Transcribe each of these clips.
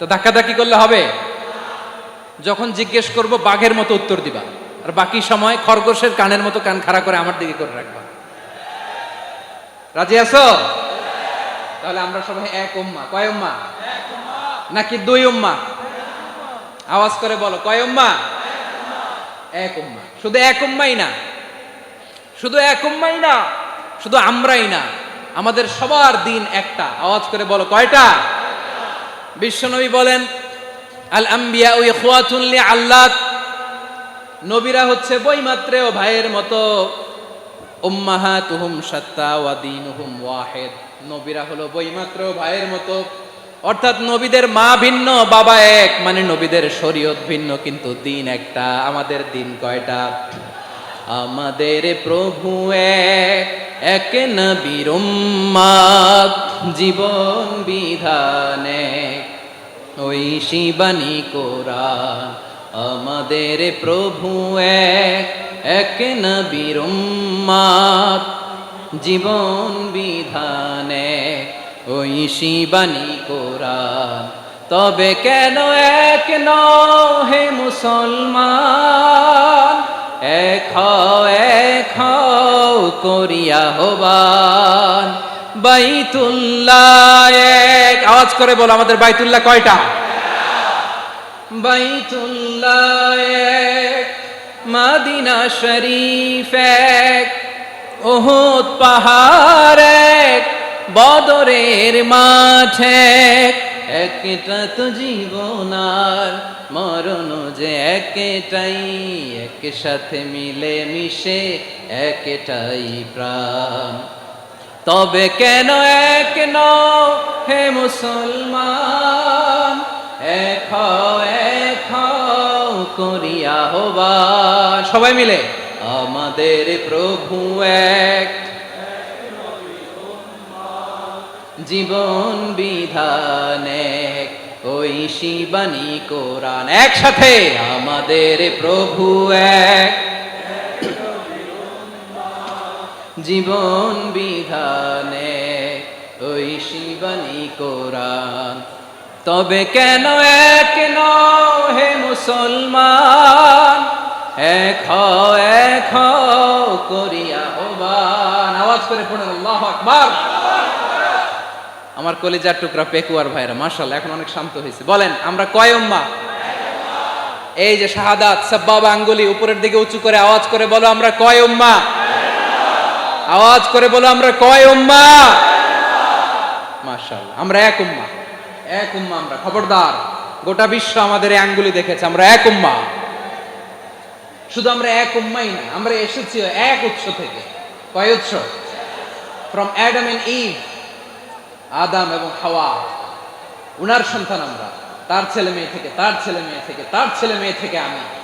তো ধাক্কাধাক্কি করলে হবে? যখন জিজ্ঞেস করব, বাঘের মতো উত্তর দিবা। আর বাকি সময় খরগোশের কানের মতো কান খাড়া করে আমার দিকে করে রাখবা। রাজি আছো? তাহলে আমরা সবাই এক উম্মা। কয় উম্মা? নাকি দুই উম্মা? আওয়াজ করে বলো, কয় উম্মা? এক উম্মা। শুধু এক উম্মাই না। শুধু এক উম্মাই না, শুধু আমরাই না। আমাদের সবার দিন একটা। আওয়াজ করে বলো, কয়টা? বিশ্বনবী বলেন আল আম্বিয়া ওই খোয়াতুল্লি আল্লাহ নবীরা হচ্ছে বইমাত্রেও ভাইয়ের মতো উম্মাহা তুহুম সত্তা ওয়াদিন হুম ওয়াহেদ। নবীরা হলো বইমাত্রেও ভাইয়ের মতো, অর্থাৎ নবীদের মা ভিন্ন, বাবা এক মানে নবীদের শরীয়ত ভিন্ন, কিন্তু দিন একটা, আমাদের দিন কয়টা? আমাদের প্রভু এক এক নবীর জীবন বিধানে, ওই শিবানী কোরআন আমাদের প্রভু এক এক নবীর জীবন বিধানে, ওই শিবানী কোরআন তবে কেন এক নও হে মুসলমান? এক এক করিয়া হবান বাইতুল্লাহ, এক আওয়াজ করে বলো আমাদের বাইতুল্লাহ কয়টা? বাইতুল্লাহ, এক মাদিনা শরীফ, এক ওহুদ পাহাড়, এক বদরের মাঠ, এক একটা তো জীবন আর মরণ যে একটাই এক সাথে মিলে মিশে একটাই প্রাণ। তবে কেন এক নও হে মুসলমান? এক এক করিয়া হবান সবাই মিলে? আমাদের প্রভু এক। জীবন বিধান এক। ওই শিবানী কোরআন। একসাথে আমাদের প্রভু এক। জীবন বিধানে, ওই শিবানী কোরআন। তবে কেন এক নও হে মুসলমান? এক এক করিয়া হবান আওয়াজ করে পড়েন, আল্লাহ আকবার। আমার কলিজার টুকরা পেকুয়ার ভাইরা মার্শাল এখন অনেক শান্ত হয়েছে। বলেন, আমরা কয় উম্মা? এই যে শাহাদাত, সাব্বাব আঙ্গুলি উপরের দিকে উঁচু করে আওয়াজ করে বলো, আমরা কয় উম্মা? আওয়াজ করে বলো, আমরা কয় উম্মা? মাশাআল্লাহ, আমরা এক উম্মা। এক উম্মা আমরা, খবরদার। গোটা বিশ্ব আমাদের আঙ্গুলি দেখেছে, আমরা এক উম্মা। শুধু আমরা এক উম্মাই না, আমরা এসেছি এক উৎস থেকে। কয় উৎস? ফ্রম অ্যাডাম এন্ড ইভ আদাম এবং হাওয়া। উনার সন্তান আমরা, তার ছেলে মেয়ে থেকে, তার ছেলে মেয়ে থেকে, তার ছেলে মেয়ে থেকে আমি।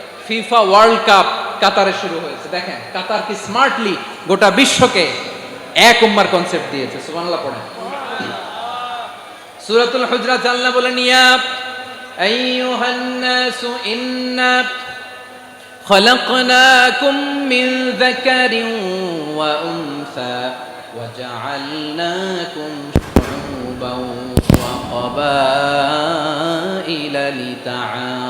ফিফা ওয়ার্ল্ড কাপ কাতারে শুরু হয়েছে দেখেন কাতার কি স্মার্টলি গোটা বিশ্বকে এক উম্মার কনসেপ্ট দিয়েছে সুবহানাল্লাহ পড়েন সুরাতুল হুজরাত আল্লাহ বলেন ইয়া আইয়ুহান নাসু ইন্না خلقناكم من ذكر وأنثى وجعلناكم شعوبا وقبائل لتعارفوا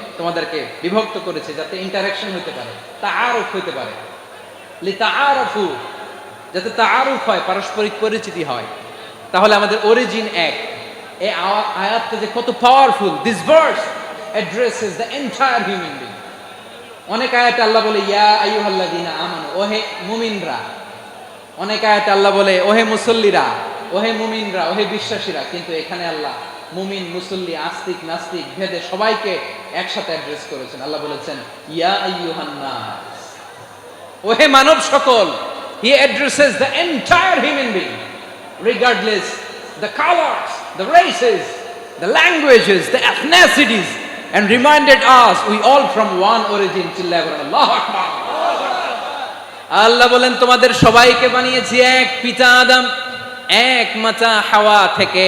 তোমাদেরকে বিভক্ত করেছে যাতে ইন্টারাকশন হতে পারে তা আরফ হইতে পারে। লিতা আরফু যাতে তা আরফ হয়, পারস্পরিক পরিচিতি হয়। তাহলে আমাদের অরিজিন এক। এই আয়াতটা যে কত powerful this verse addresses the entire human being অনেক আয়াতে আল্লাহ বলে, ইয়া আইয়ুহাল্লাযীনা আমানু, ওহে মুমিনরা। অনেক আয়াতে আল্লাহ বলে, ওহে মুসল্লিরা, ওহে মুমিনরা, ওহে বিশ্বাসীরা। কিন্তু এখানে আল্লাহ মুমিন, মুসল্লি, আস্তিক, নাস্তিক, ভেদে সবাইকে একসাথে অ্যাড্রেস করেছেন। আল্লাহ বলেছেন, ইয়া আইয়ুহান নাস ওহে মানব সকল, he addresses the entire human being regardless the colours the races the languages the ethnicities and reminded us, we all from one origin till Allah Akbar আল্লাহ বলেন, তোমাদের সবাইকে বানিয়েছি এক পিতা আদম, এক মাতা হাওয়া থেকে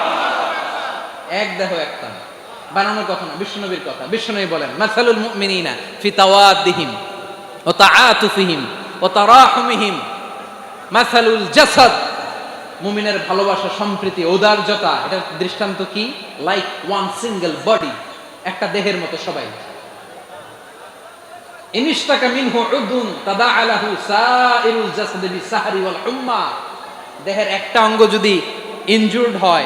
এক দেহ, এক প্রাণ। বানানোর কথা না, বিশ্বনবীর কথা। বিশ্বনবী বলেন, মাসালুল মুমিনিনা ফি তাওয়াদ্দিহিম ও তাআতুফিহিম ও তারাহুমিহিম। মাসালুল জাসাদ। মুমিনের ভালোবাসা, সম্প্রীতি ঔদার্যতা এটা দৃষ্টান্ত কি? লাইক ওয়ান সিঙ্গেল বডি একটা দেহের মতো সবাই। ইনিশতাকা মিনহু উদুন তাদাআলাহু সাইরুল জাসাদি বিসাহরি ওয়াল হুম্মা দেহের একটা অঙ্গ যদি ইনজুর্ড হয়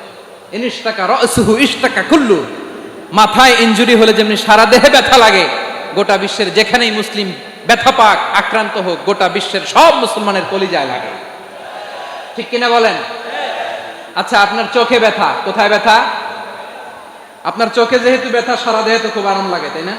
কুল্লু। মাথায় ইঞ্জুরি হলে যেমনি সারা দেহে ব্যথা লাগে, গোটা বিশ্বের যেখানেই মুসলিম ব্যথা পাক, আক্রান্ত হোক, গোটা বিশ্বের সব মুসলমানের কলিজায় লাগে। ঠিক কিনা বলেন? আচ্ছা আপনার চোখে ব্যথা, কোথায় ব্যথা? আপনার চোখে যেহেতু ব্যথা, সারা দেহে তো খুব আরাম লাগে, তাই না?